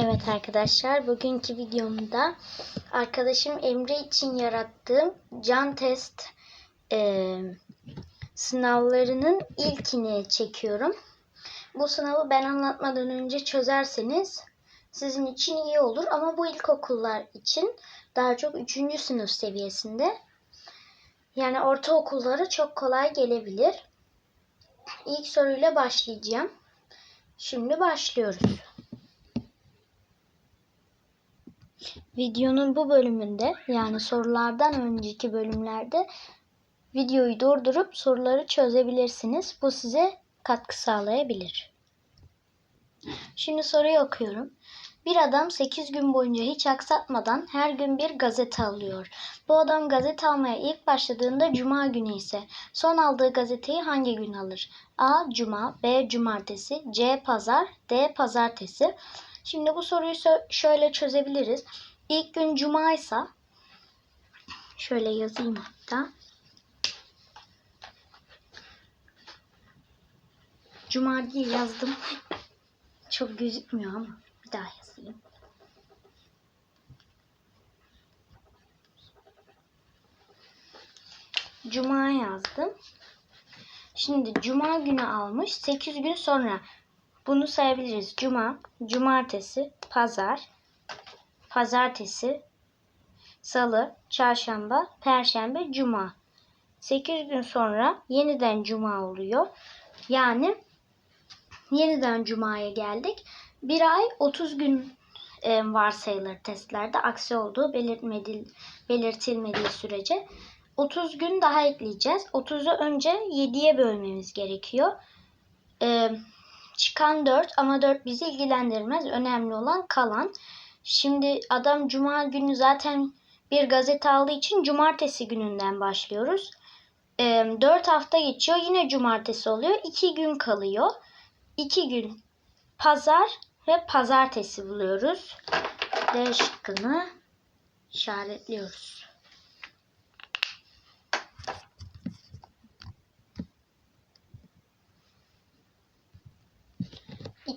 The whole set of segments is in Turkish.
Evet arkadaşlar bugünkü videomda arkadaşım Emre için yarattığım can test e, sınavlarının ilkini çekiyorum. Bu sınavı ben anlatmadan önce çözerseniz sizin için iyi olur ama bu ilkokullar için daha çok 3. sınıf seviyesinde. Yani ortaokullara çok kolay gelebilir. İlk soruyla başlayacağım. Şimdi başlıyoruz. Videonun bu bölümünde yani sorulardan önceki bölümlerde videoyu durdurup soruları çözebilirsiniz. Bu size katkı sağlayabilir. Şimdi soruyu okuyorum. Bir adam 8 gün boyunca hiç aksatmadan her gün bir gazete alıyor. Bu adam gazete almaya ilk başladığında cuma günü ise son aldığı gazeteyi hangi gün alır? A. Cuma, B. Cumartesi, C. Pazar, D. Pazartesi. Şimdi bu soruyu şöyle çözebiliriz. İlk gün cumaysa şöyle yazayım hatta. Cuma diye yazdım. Çok gözükmüyor ama bir daha yazayım. Cuma yazdım. Şimdi cuma günü almış. 8 gün sonra bunu sayabiliriz. Cuma, cumartesi, pazar, pazartesi, salı, çarşamba, perşembe, cuma. 8 gün sonra yeniden cuma oluyor. Yani yeniden cumaya geldik. Bir ay 30 gün e, varsayılır testlerde. Aksi olduğu belirtilmediği sürece. 30 gün daha ekleyeceğiz. 30'u önce 7'ye bölmemiz gerekiyor. E, çıkan 4 ama 4 bizi ilgilendirmez. Önemli olan kalan. Şimdi adam cuma günü zaten bir gazete aldığı için cumartesi gününden başlıyoruz. E, 4 hafta geçiyor. Yine cumartesi oluyor. 2 gün kalıyor. 2 gün pazar ve pazartesi buluyoruz. D şıkkını işaretliyoruz.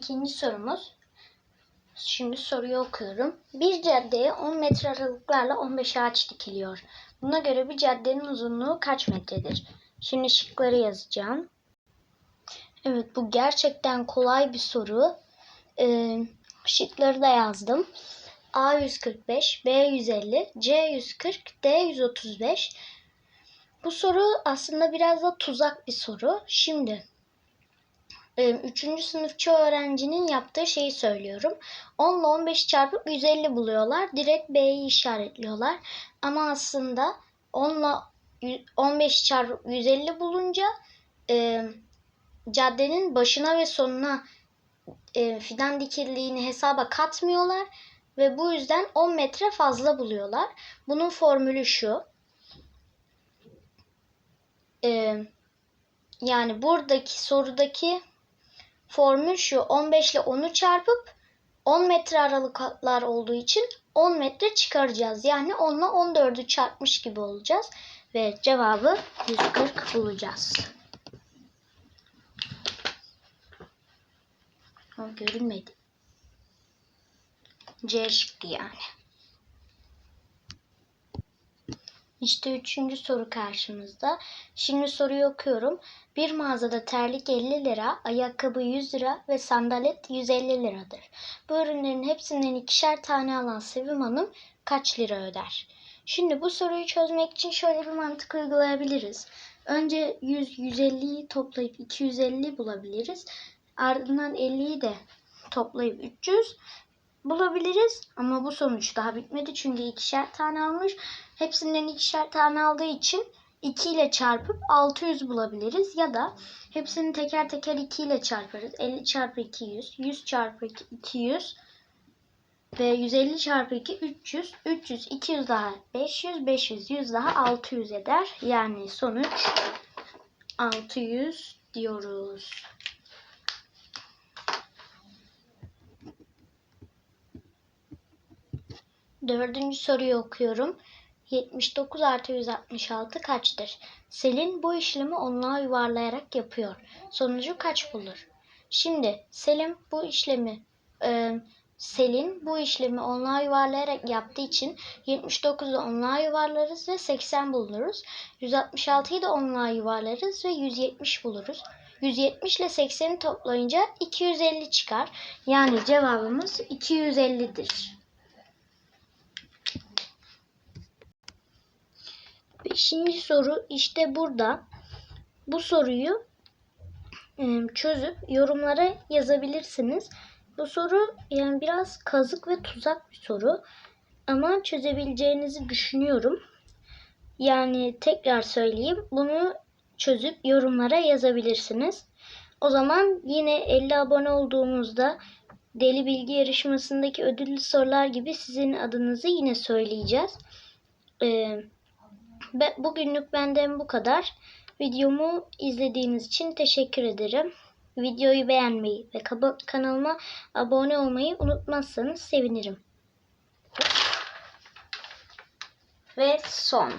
İkinci sorumuz. Şimdi soruyu okuyorum. Bir caddeye 10 metre aralıklarla 15 ağaç dikiliyor. Buna göre bir caddenin uzunluğu kaç metredir? Şimdi şıkları yazacağım. Evet bu gerçekten kolay bir soru. Ee, şıkları da yazdım. A 145, B 150, C 140, D 135. Bu soru aslında biraz da tuzak bir soru. Şimdi Üçüncü sınıfçı öğrencinin yaptığı şeyi söylüyorum. 10 ile 15 çarpıp 150 buluyorlar. Direkt B'yi işaretliyorlar. Ama aslında 10 ile 15 çarpıp 150 bulunca e, caddenin başına ve sonuna e, fidan dikildiğini hesaba katmıyorlar. Ve bu yüzden 10 metre fazla buluyorlar. Bunun formülü şu. E, yani buradaki sorudaki formül şu 15 ile 10'u çarpıp 10 metre aralıklar olduğu için 10 metre çıkaracağız. Yani 10 ile 14'ü çarpmış gibi olacağız. Ve cevabı 140 bulacağız. O görünmedi. C şıkkı yani. İşte üçüncü soru karşımızda. Şimdi soruyu okuyorum. Bir mağazada terlik 50 lira, ayakkabı 100 lira ve sandalet 150 liradır. Bu ürünlerin hepsinden ikişer tane alan Sevim Hanım kaç lira öder? Şimdi bu soruyu çözmek için şöyle bir mantık uygulayabiliriz. Önce 100, 150'yi toplayıp 250 bulabiliriz. Ardından 50'yi de toplayıp 300 bulabiliriz. Ama bu sonuç daha bitmedi çünkü ikişer tane almış. Hepsinden ikişer tane aldığı için 2 ile çarpıp 600 bulabiliriz. Ya da hepsini teker teker 2 ile çarparız. 50 çarpı 200, 100 çarpı 200 ve 150 çarpı 2 300, 300, 200 daha 500, 500, 100 daha 600 eder. Yani sonuç 600 diyoruz. Dördüncü soruyu okuyorum. 79 artı 166 kaçtır? Selin bu işlemi onluğa yuvarlayarak yapıyor. Sonucu kaç bulur? Şimdi Selim bu işlemi e, Selin bu işlemi onluğa yuvarlayarak yaptığı için 79'u onluğa yuvarlarız ve 80 buluruz. 166'yı da onluğa yuvarlarız ve 170 buluruz. 170 ile 80'i toplayınca 250 çıkar. Yani cevabımız 250'dir. Beşinci soru işte burada. Bu soruyu çözüp yorumlara yazabilirsiniz. Bu soru yani biraz kazık ve tuzak bir soru. Ama çözebileceğinizi düşünüyorum. Yani tekrar söyleyeyim. Bunu çözüp yorumlara yazabilirsiniz. O zaman yine 50 abone olduğumuzda Deli Bilgi yarışmasındaki ödüllü sorular gibi sizin adınızı yine söyleyeceğiz. Ee, Be- Bugünlük benden bu kadar. Videomu izlediğiniz için teşekkür ederim. Videoyu beğenmeyi ve kanalıma abone olmayı unutmazsanız sevinirim. Ve son.